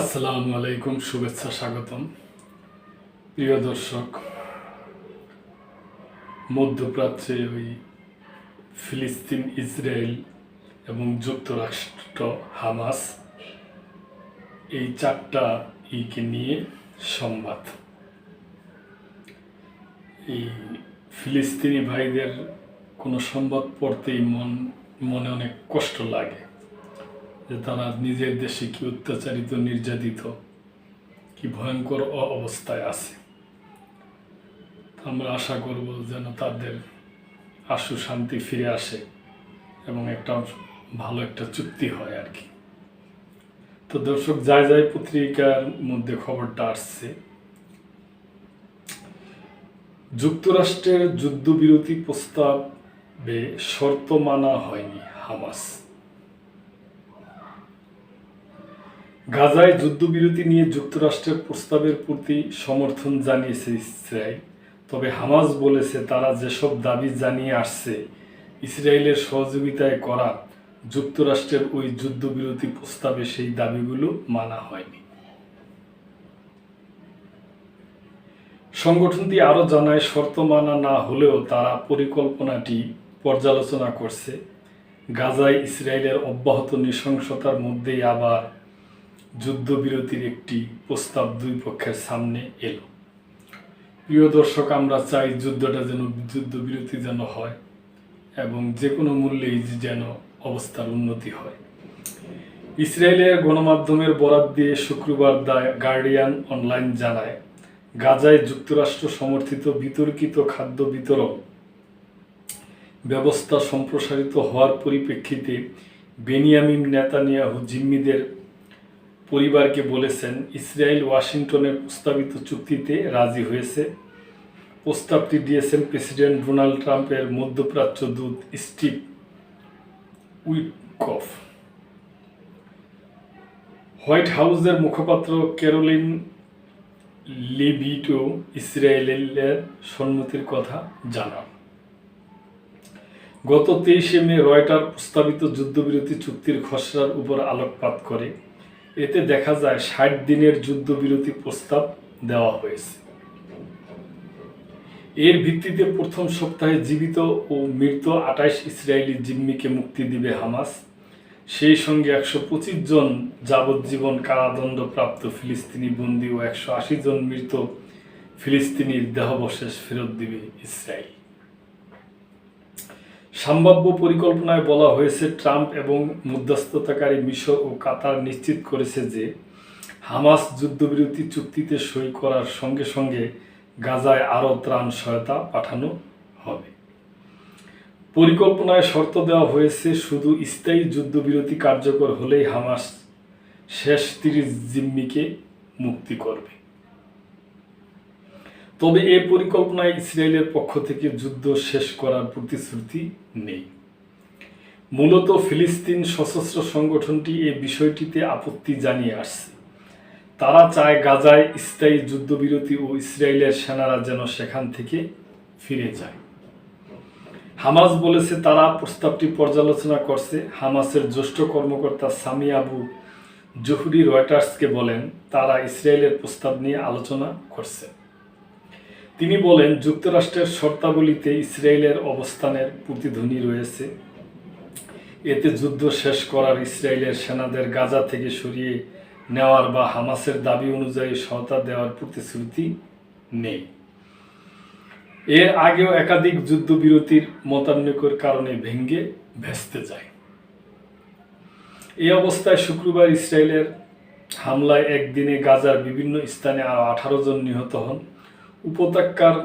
আসসালামু আলাইকুম, শুভেচ্ছা, স্বাগতম। প্রিয় দর্শক, মধ্যপ্রাচ্যে ওই ফিলিস্তিন, ইসরায়েল এবং যুক্তরাষ্ট্র, হামাস এই চারটা ইকে নিয়ে সংবাদ। এই ফিলিস্তিনি ভাইদের কোনো সংবাদ পড়তেই মন, মনে অনেক কষ্ট লাগে। যে তারা নিজের দেশে কি অত্যাচারিত, নির্যাতিত, কি ভয়ঙ্কর অবস্থায় আছে। আমরা আশা করব যেন তাদের আশু শান্তি ফিরে আসে এবং একটা ভালো একটা চুক্তি হয় আর কি। তো দর্শক যায় যায় পত্রিকার মধ্যে খবরটা আসছে। যুক্তরাষ্ট্রের যুদ্ধবিরতি প্রস্তাবে শর্ত মানা হয়নি হামাস। গাজায় যুদ্ধবিরতি নিয়ে যুক্তরাষ্ট্রের প্রস্তাবের প্রতি সমর্থন জানিয়েছে ইসরায়েল। তবে হামাস বলেছে, তারা যেসব দাবি জানিয়ে আসছে, ইসরায়েলের সহযোগিতায় করা, যুক্তরাষ্ট্রের ওই যুদ্ধবিরতি প্রস্তাবে সেই দাবিগুলো মানা হয়নি। সংগঠনটি আরও জানায়, শর্ত মানা না হলেও তারা পরিকল্পনাটি পর্যালোচনা করছে। গাজায় ইসরায়েলের অব্যাহত নৃশংসতার মধ্যেই আবার যুদ্ধবিরতির একটি প্রস্তাব দুই পক্ষের সামনে এলো। প্রিয় দর্শক, আমরা চাই যুদ্ধটা যেন, যুদ্ধবিরতি যেন হয় এবং যে কোনো মূল্যেই যেন অবস্থার উন্নতি হয়। ইসরায়েলের গণমাধ্যমের বরাত দিয়ে শুক্রবার দ্য গার্ডিয়ান অনলাইন জানায়, গাজায় যুক্তরাষ্ট্র সমর্থিত বিতর্কিত খাদ্য বিতরণ ব্যবস্থা সম্প্রসারিত হওয়ার পরিপ্রেক্ষিতে বেনিয়ামিন নেতানিয়াহু জিম্মিদের পরিবারকে বলেছেন, ইসরায়েল ওয়াশিংটনের প্রস্তাবিত চুক্তিতে রাজি হয়েছে। প্রস্তাবটি দিয়েছেন প্রেসিডেন্ট ডোনাল্ড ট্রাম্পের মধ্যপ্রাচ্য দূত স্টিভ উইকফ হোয়াইট হাউসের মুখপাত্র ক্যারোলিন লিবিটো ইসরায়েলের সম্মতির কথা জানান। গত তেইশে মে রয়টার প্রস্তাবিত যুদ্ধবিরতি চুক্তির খসড়ার উপর আলোকপাত করে। এতে দেখা যায় ষাট দিনের যুদ্ধবিরতি প্রস্তাব দেওয়া হয়েছে। এর ভিত্তিতে প্রথম সপ্তাহে জীবিত ও মৃত আটাইশ ইসরায়েলি জিম্মিকে মুক্তি দিবে হামাস। সেই সঙ্গে একশো পঁচিশ জন যাবজ্জীবন কারাদণ্ডপ্রাপ্ত ফিলিস্তিনি বন্দী ও একশো আশি জন মৃত ফিলিস্তিনির দেহাবশেষ ফেরত দিবে ইসরায়েল। সম্ভাব্য পরিকল্পনায় বলা হয়েছে, ট্রাম্প এবং মধ্যস্থতাকারী মিশর ও কাতার নিশ্চিত করেছে যে হামাস যুদ্ধবিরতি চুক্তিতে সই করার সঙ্গে সঙ্গে গাজায় আরও ত্রাণ সহায়তা পাঠানো হবে। পরিকল্পনায় শর্ত দেওয়া হয়েছে, শুধু স্থায়ী যুদ্ধবিরতি কার্যকর হলেই হামাস শেষ তিরিশ জিম্মিকে মুক্তি করবে। তবে এ পরিকল্পনায় ইসরায়েলের পক্ষ থেকে যুদ্ধ শেষ করার প্রতিশ্রুতি নেই। মূলত ফিলিস্তিন সশস্ত্র সংগঠনটি এ বিষয়টিতে আপত্তি জানিয়ে আসছে। তারা চায় গাজায় স্থায়ী যুদ্ধবিরতি ও ইসরায়েলের সেনারা যেন সেখান থেকে ফিরে যায়। হামাস বলেছে, তারা প্রস্তাবটি পর্যালোচনা করছে। হামাসের জ্যেষ্ঠ কর্মকর্তা সামি আবু জহুরি রয়টার্সকে বলেন, তারা ইসরায়েলের প্রস্তাব নিয়ে আলোচনা করছে। তিনি বলেন, যুক্তরাষ্ট্রের শর্তাবলীতে ইসরায়েলের অবস্থানের প্রতিধ্বনি রয়েছে। এতে যুদ্ধ শেষ করার ইসরায়েলের সেনাদের গাজা থেকে সরিয়ে নেওয়ার বা হামাসের দাবি অনুযায়ী সহায়তা দেওয়ার প্রতিশ্রুতি নেই। এর আগেও একাধিক যুদ্ধবিরতির মতানৈক্যের কারণে ভেঙ্গে ভেস্তে যায়। এই অবস্থায় শুক্রবার ইসরায়েলের হামলায় একদিনে গাজার বিভিন্ন স্থানে আরও আঠারো জন নিহত হন। উপত্যকার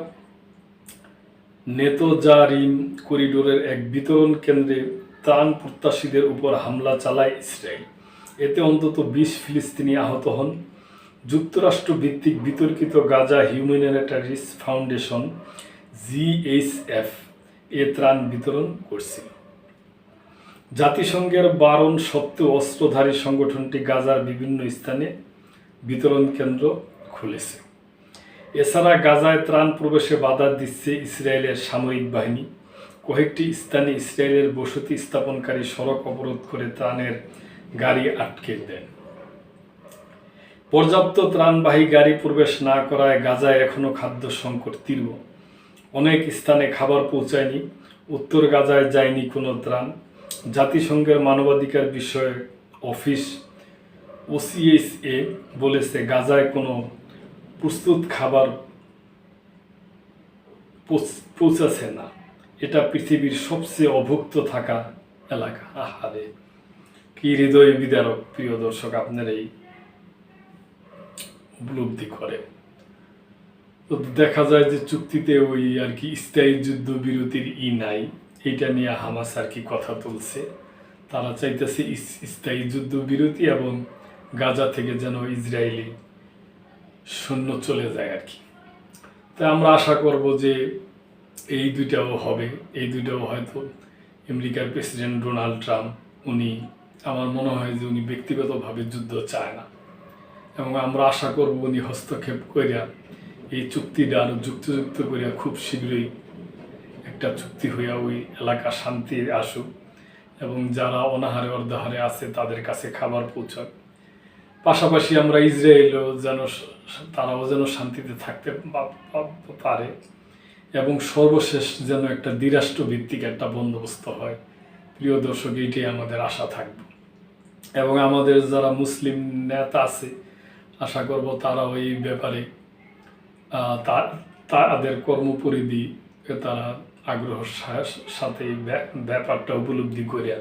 নেতোজারিম করিডোরের এক বিতরণ কেন্দ্রে ত্রাণ প্রত্যাশীদের উপর হামলা চালায় ইসরায়েল। এতে অন্তত বিশ ফিলিস্তিনি আহত হন। যুক্তরাষ্ট্র ভিত্তিক বিতর্কিত গাজা হিউম্যানিটারিস ফাউন্ডেশন জিএইচএফ এ ত্রাণ বিতরণ করছিল। জাতিসংঘের বারণ সত্ত্বেও অস্ত্রধারী সংগঠনটি গাজার বিভিন্ন স্থানে বিতরণ কেন্দ্র খুলেছে। এছাড়া গাজায় ত্রাণ প্রবেশে বাধা দিচ্ছে ইসরায়েলের সামরিক বাহিনী। কয়েকটি স্থানে ইসরায়েলের বসতি স্থাপনকারী সড়ক অবরোধ করে ত্রাণের গাড়ি আটকে দেন। পর্যাপ্ত ত্রাণবাহী গাড়ি প্রবেশ না করায় গাজায় এখনও খাদ্য সংকট তীব্র। অনেক স্থানে খাবার পৌঁছায়নি, উত্তর গাজায় যায়নি কোনো ত্রাণ। জাতিসংঘের মানবাধিকার বিষয়ে অফিস ওসিএসএ বলেছে, গাজায় কোনো প্রস্তুত খাবার পৌঁছ- পৌঁছাছে না। এটা পৃথিবীর সবচেয়ে অভুক্ত থাকা এলাকা। আহারে, কি হৃদয় বিদারক, প্রিয় দর্শক, আপনার এই উপলব্ধি করে। তো দেখা যায় যে চুক্তিতে ওই আর কি স্থায়ী যুদ্ধ বিরতির ই নাই। এইটা নিয়ে হামাস আর কি কথা তুলছে। তারা চাইতেছে স্থায়ী যুদ্ধ বিরতি এবং গাজা থেকে যেন ইসরায়েলি সৈন্য চলে যায় আর কি। তাই আমরা আশা করব যে এই দুইটাও হবে। এই দুইটাও হয়তো আমেরিকার প্রেসিডেন্ট ডোনাল্ড ট্রাম্প, উনি আমার মনে হয় যে উনি ব্যক্তিগতভাবে যুদ্ধ চায় না। এবং আমরা আশা করব উনি হস্তক্ষেপ করিয়া এই চুক্তিটা আরও যুক্তযুক্ত করিয়া খুব শীঘ্রই একটা চুক্তি হইয়া ওই এলাকা শান্তি আসুক এবং যারা অনাহারে অর্ধাহারে আছে তাদের কাছে খাবার পৌঁছাক। পাশাপাশি আমরা ইসরায়েলও যেন তারাও যেন শান্তিতে থাকতে পারে এবং সর্বশেষ যেন একটা দ্বিরাষ্ট্র ভিত্তিক একটা বন্দোবস্ত হয়। প্রিয় দর্শক, এইটাই আমাদের আশা থাকবে। এবং আমাদের যারা মুসলিম নেতা আছে, আশা করব তারাও এই ব্যাপারে তাদের কর্মপরিধি, তারা আগ্রহ সাথে ব্যাপারটা উপলব্ধি করিয়া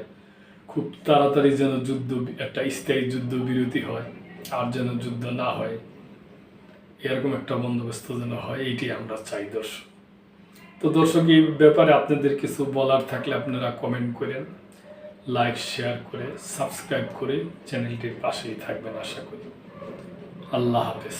খুব তাড়াতাড়ি যেন যুদ্ধ, একটা স্থায়ী যুদ্ধ বিরতি হয় আর যেন যুদ্ধ না হয়। এরকম একটা বন্দোবস্ত যেন হয় এইটাই আমরা চাই দর্শক। তো দর্শক, এই ব্যাপারে আপনাদের কিছু বলার থাকলে আপনারা কমেন্ট করেন লাইক শেয়ার করে সাবস্ক্রাইব করে চ্যানেলটির পাশেই থাকবেন আশা করি। আল্লাহ হাফেজ।